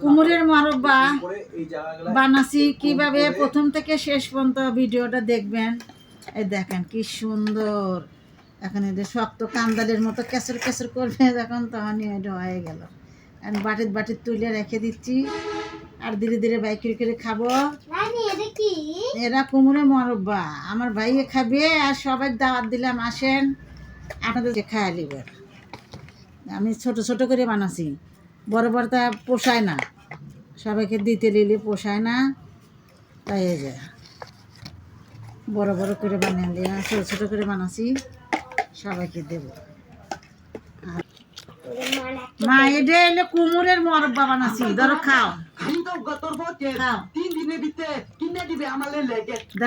কুমুরের মরব্বা বানাসি কীভাবে প্রথম থেকে শেষ পর্যন্ত ভিডিওটা দেখবেন। এই দেখেন কি সুন্দর। এখন এই যে শক্ত কান্দালের মতো কেসর কেসর করবে যখন তখনই এটা হয়ে গেল। এখন বাটির বাটির তুলে রেখে দিচ্ছি। আর ধীরে ধীরে বাইক করে করে খাব? এরা কুমুরের মরব্বা। আমার ভাইয়ে খাবে আর সবাই দাওয়াত দিলাম আসেন। আপনাদের খায়া নিবেন আমি ছোট ছোট করে বানাছি বড় বড় তা পোষায় না। সবাইকে দিতে নিলে পোষায় না তাই এই যে বড় বড় করে বানিয়ে দিলাম ছোট ছোট করে বানাছি সবাইকে দেব। মা এটা এলে কুমুরের মরব্বা বানাছি ধরো খাও।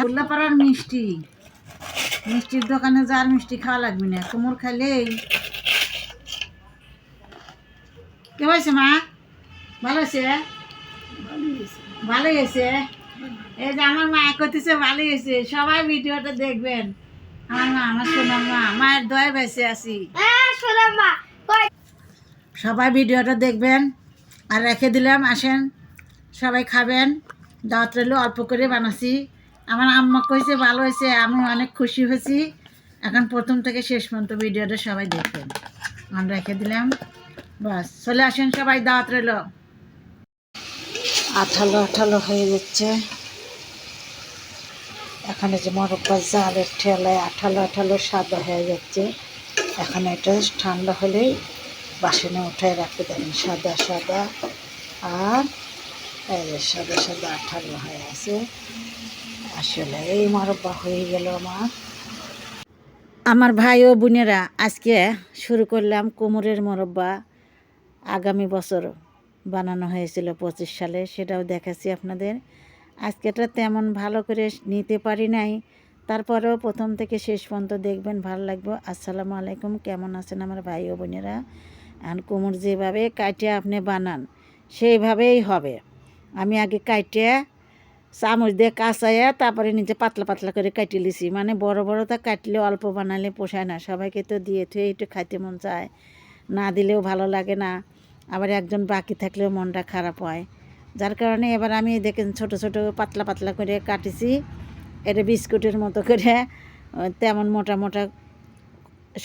উল্লাপাড়ার মিষ্টি। মিষ্টির দোকানে যার মিষ্টি খাওয়া লাগবে না কুমুর খাইলেই কে হয়েছে মা? ভালো হয়েছে ভালো হয়েছে এই যে আমার মা করতেছে ভালো হয়েছে। সবাই ভিডিওটা দেখবেন। আমার মা আমার সোনার মা মায়ের দয়া বেঁচে আছি। সবাই ভিডিওটা দেখবেন আর রেখে দিলাম আসেন। সবাই খাবেন। দাওয়াত রইল অল্প করে বানাছি আমার আম্মা কইছে ভালো হয়েছে আমি অনেক খুশি হয়েছি। এখন প্রথম থেকে শেষ পর্যন্ত ভিডিওটা সবাই দেখবেন। আমি রেখে দিলাম। বাস চলে আসেন সবাই দাওয়াত রইল। আঠালো আঠালো হয়ে যাচ্ছে এখানে যে মরব্বা জালের ঠেলায় আঠালো আঠালো সাদা হয়ে যাচ্ছে। এখন এটা ঠান্ডা হলেই বাসনে উঠায় রাখতে দেবেন সাদা সাদা। আর সাদা সাদা আঠালো হয়ে আছে। আসলে এই মরব্বা হয়ে গেল আমার। আমার ভাই ও বোনেরা আজকে শুরু করলাম কোমরের মরব্বা। আগামী বছর বানানো হয়েছিল পঁচিশ সালে, সেটাও দেখাচ্ছি আপনাদের। আজকেটা তেমন ভালো করে নিতে পারি নাই। তারপরেও প্রথম থেকে শেষ পর্যন্ত দেখবেন, ভালো লাগবে। আসসালামু আলাইকুম, কেমন আছেন আমার ভাই ও বোনেরা? আর কোমর যেভাবে কাটিয়ে আপনি বানান, সেইভাবেই হবে। আমি আগে কাটিয়ে চামচ দিয়ে কাঁচাইয়া তারপরে নিচে পাতলা পাতলা করে কাটিয়ে লিছি। মানে বড় বড়টা কাটলে অল্প বানালে পোষায় না। সবাইকে তো দিয়ে থুয়ে একটু খাইতে মন চায়। না দিলেও ভালো লাগে না। আবার একজন বাকি থাকলেও মনটা খারাপ হয়। যার কারণে এবার আমি দেখেন ছোট ছোট, পাতলা পাতলা করে কাটিছি। এটা বিস্কুটের মতো করে। তেমন মোটা মোটা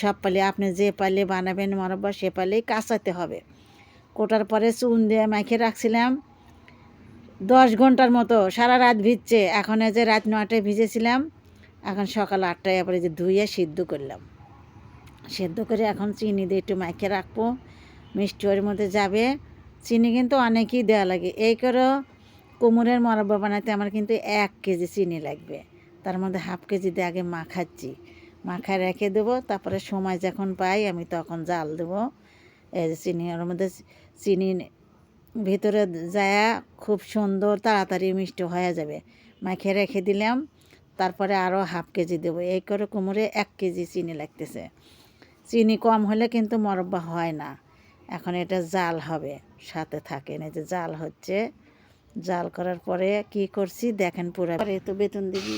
সব পালে আপনি যে পালে বানাবেন মরব্বা, সে পালেই কাঁচাতে হবে। কোটার পরে চুন দিয়ে মাখিয়ে রাখছিলাম। দশ ঘণ্টার মতো সারা রাত ভিজছে। এখন এই যে রাত নটায় ভিজেছিলাম, এখন সকাল আটটায় এবারে যে ধুইয়ে সিদ্ধ করলাম। সেদ্ধ করে এখন চিনি দিয়ে একটু মাখিয়ে রাখব। মিষ্টি ওর মধ্যে যাবে। চিনি কিন্তু অনেকই দেওয়া লাগে। এই করে, কোমরের মরব্বা বানাতে আমার কিন্তু এক কেজি চিনি লাগবে। তার মধ্যে হাফ কেজি দিয়ে আগে মাখাচ্ছি। মাখায় রেখে দেবো, তারপরে সময় যখন পাই আমি তখন জাল দেবো। এই যে চিনি, ওর মধ্যে চিনি ভিতরে যায়, খুব সুন্দর তাড়াতাড়ি মিষ্টি হয়ে যাবে। মাখিয়ে রেখে দিলাম, তারপরে আরও হাফ কেজি দেবো। এই করে কোমরে এক কেজি চিনি লাগতেছে। চিনি কম হলে কিন্তু মরব্বা হয় না। এখন এটা জাল হবে সাথে থাকেন। এই যে জাল হচ্ছে জাল করার পরে কি করছি দেখেন পুরো। পরে তো বেতন দিবি।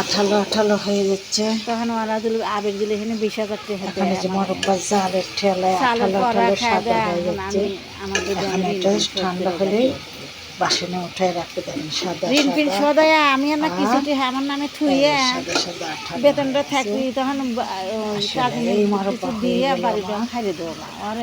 আঠালো আঠালো হয়ে যাচ্ছে। তখন ওরা দিল আবেগ দিলে এখানে হতে এখানে যে মরব্বা জালের ঠেলায় আঠালো আঠালো সাদা হয়ে যাচ্ছে। এটা ঠান্ডা হলেই বাসনে উঠায় রাখতে দেবেন সাদা রিনপিন সাদা। সদায় আমি আর না কিছুটি আমার নামে থুইয়ে বেতনটা থাকি তখন দিয়ে বাড়িটা খাইয়ে দেবো। আর